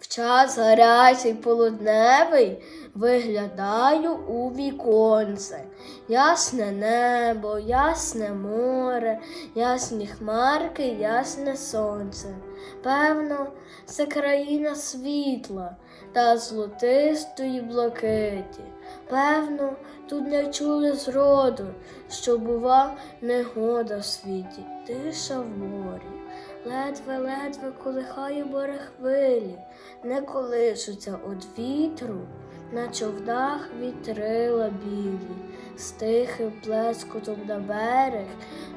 В час гарячий полудневий виглядаю у віконце. Ясне небо, ясне море, ясні хмарки, ясне сонце. Певно, це країна світла та золотистої блакиті. Певно, тут не чули зроду, що бува негода в світі, тиша в морі. Ледве-ледве колихає море хвилі, не колишуться од вітру, на човнах вітрила білі, з тихим плескотом на берег,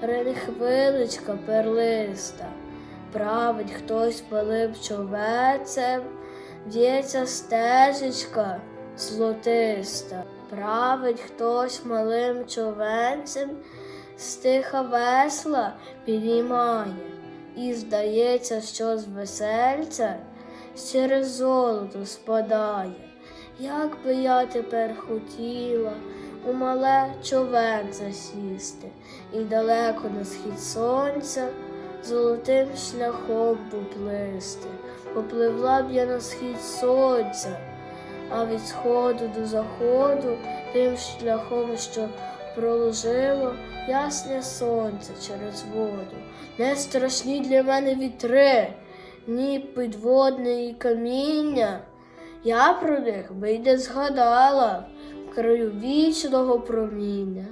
рине хвиличка перлиста. Править хтось малим човецем, в'ється стежечка золотиста. Править хтось малим човенцем, стиха весла підіймає, і здається, що з весельця через золото спадає. Як би я тепер хотіла у мале човенце сісти, і далеко на схід сонця золотим шляхом поплисти. Попливла б я на схід сонця, а від сходу до заходу тим шляхом, що проложило ясне сонце через воду. Не страшні для мене вітри, ні підводне і каміння. Я про них би й не згадала в краю вічного проміння.